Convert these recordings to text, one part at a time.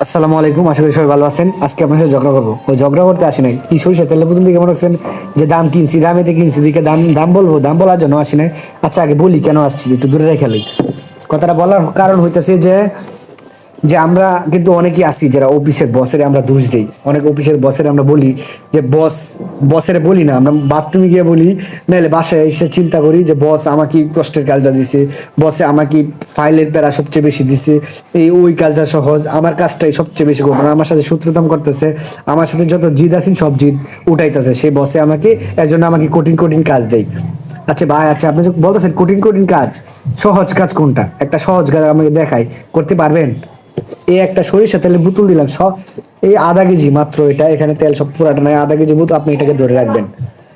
আসসালামু আলাইকুম, আশা করি সবাই ভালো আছেন। আজকে আপনার সাথে ঝগড়া করব। ওই ঝগড়া করতে আসি নাই। কি সরিষা তেলের বোতল দিকে মনে হচ্ছেন যে দাম কিনছি, দাম এতে কিনছি, দিকে দাম দাম বলব, দাম বলার জন্য আসি নাই। আচ্ছা আগে বলি কেন আসছি, একটু দূরে রেখে লই। কথাটা বলার কারণ হইতেছে যে যে আমরা কিন্তু অনেকেই আছি যারা অফিসের বসের আমরা দোষ দিই। অনেক অফিসের বসের আমরা বলি যে, বস, বসের বলি না, আমরা বাথরুমে গিয়ে বলি নাহলে বাসায় এসে চিন্তা করি যে, বস আমাকে কষ্টের কাজটা দিছে, বসে আমাকে ফাইলের প্যারা সবচেয়ে বেশি দিছে, এই ওই কাজটা সহজ, আমার কাজটাই সবচেয়ে বেশি করব। আমার সাথে শত্রুতাম করতেছে, আমার সাথে যত জিদ আছেন সব জিদ উঠাইতেছে, সে বসে আমাকে, এর জন্য আমাকে কঠিন কঠিন কাজ দেয়। আচ্ছা ভাই আচ্ছা আপনি বলতেছেন কঠিন কঠিন কাজ, সহজ কাজ কোনটা? একটা সহজ কাজ আমাকে দেখাই, করতে পারবেন? এই একটা সরিষা তেলের বোতল দিলাম সব। এই আধা কেজি মাত্র এটা, এখানে তেল সব পুরাটা নয় আধা কেজি বোতল আপনি এটাকে ধরে রাখবেন।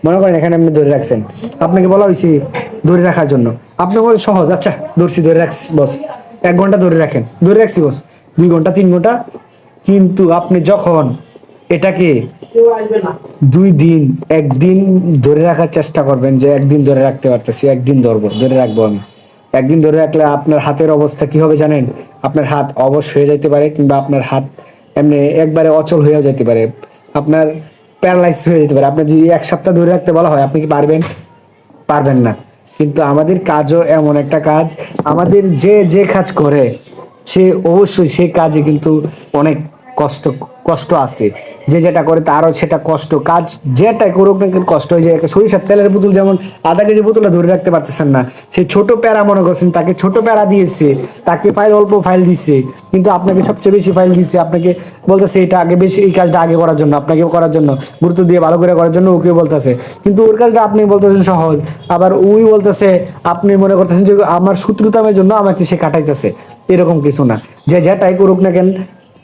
মনে করেন এখানে আপনি ধরে রাখছেন। আপনাকে বলা হয়েছে ধরে রাখার জন্য। আপনি বলেন সহজ আচ্ছা ধরছি, ধরে রাখছি, বস। এক ঘণ্টা ধরে রাখেন। ধরে রাখছি, বস। দুই ঘণ্টা, তিন ঘণ্টা। কিন্তু আপনি যখন এটাকে দুই দিন, একদিন ধরে রাখার চেষ্টা করবেন যে একদিন ধরে রাখতে পারতেছি, একদিন ধরবো, ধরে রাখব আমি। একদিন ধরে রাখলে আপনার হাতের অবস্থা কি হবে জানেন? আপনার হাত অবশ হয়ে যেতে পারে কিংবা আপনার হাত এমনি একবারে অচল হয়েও যেতে পারে। আপনার প্যারালাইজ হয়ে যেতে পারে। আপনার যদি এক সপ্তাহ ধরে রাখতে বলা হয়, আপনি কি পারবেন? পারবেন না। কিন্তু আমাদের কাজও এমন একটা কাজ। আমাদের যে যে কাজ করে, সে অবশ্যই সে কাজে কিন্তু অনেক কষ্ট কষ্ট আছে। যে যেটা করে তারও সেটা কষ্ট। কাজ যেটা করুক না কেন কষ্ট হয়ে যায়। সরিষার তেলের বোতল যেমন আধা কেজি বোতলে ধরে রাখতে পারতেছেন না, সেই ছোট প্যারা মনে করছেন, তাকে ছোট প্যারা দিয়েছে, তাকে ফাইল, অল্প ফাইল দিছে, কিন্তু আপনাকে সবচেয়ে বেশি ফাইল দিছে, আপনাকে বলতেছে, এটা আগে বেশি, এই কাজটা আগে করার জন্য আপনাকে করার জন্য, গুরুত্ব দিয়ে ভালো করে করার জন্য ওকে বলতেছে। কিন্তু ওর কাজটা আপনি বলতেছেন সহজ। আবার ওই বলতেছে, আপনি মনে করতেছেন যে আমার শত্রুতামের জন্য আমাকে সে কাটাইতেছে। এরকম কিছু না। যে যেটাই করুক না কেন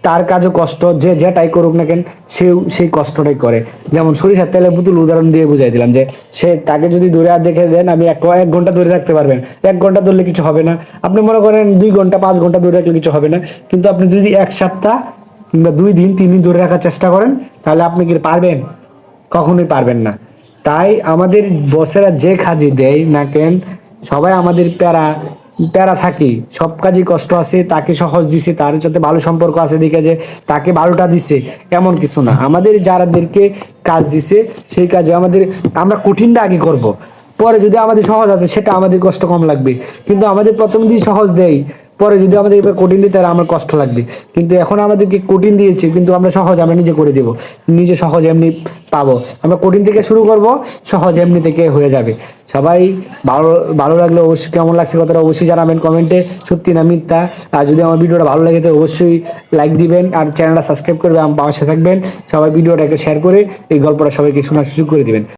তার কাজও কষ্ট, যে যেটাই করুক না কেন, সেও সেই কষ্টটাই করে। যেমন সরিষার তেলের পুতুল উদাহরণ দিয়ে বুঝাই দিলাম যে, সে তাকে যদি দূরে আর দেখে দেন, আমি এক এক ঘণ্টা ধরে রাখতে পারবেন। এক ঘণ্টা ধরলে কিছু হবে না। আপনি মনে করেন দুই ঘণ্টা, পাঁচ ঘণ্টা ধরে রাখলে কিছু হবে না। কিন্তু আপনি যদি এক সপ্তাহ কিংবা দুই দিন, তিন দিন ধরে রাখার চেষ্টা করেন, তাহলে আপনি কি পারবেন? কখনোই পারবেন না। তাই আমাদের বসেরা যে কাজই দেয় না কেন, সবাই আমাদের প্যারা প্যারা থাকে, সব কাজই কষ্ট আছে, তাকে সহজ দিছে, তার সাথে ভালো সম্পর্ক আছে, দেখে যে তাকে ভালোটা দিছে, এমন কিছু না। আমাদের যারাদেরকে কাজ দিছে, সেই কাজে আমাদের, আমরা কঠিনটা আগে করব। পরে যদি আমাদের সহজ আছে, সেটা আমাদের কষ্ট কম লাগবে। কিন্তু আমাদের প্রথম দিন সহজ দেয়, পরে যদি আমাদের এবার কঠিন দিতে তাহলে আমার কষ্ট লাগবে। কিন্তু এখন আমাদেরকে কঠিন দিয়েছে, কিন্তু আমরা সহজ, আমরা নিজে করে দেব। নিজে সহজ এমনি পাবো। আমরা কঠিন থেকে শুরু করব, সহজ এমনি থেকে হয়ে যাবে। সবাই ভালো ভালো লাগলে অবশ্যই, কেমন লাগছে কথাটা অবশ্যই জানাবেন কমেন্টে সত্যি না মিথ্যা। আর যদি আমার ভিডিওটা ভালো লাগে, তো অবশ্যই লাইক দিবেন আর চ্যানেলটা সাবস্ক্রাইব করবে আমার পাশে থাকবেন। সবাই ভিডিওটাকে শেয়ার করে এই গল্পটা সবাইকে শোনার সুযোগ করে দিবেন।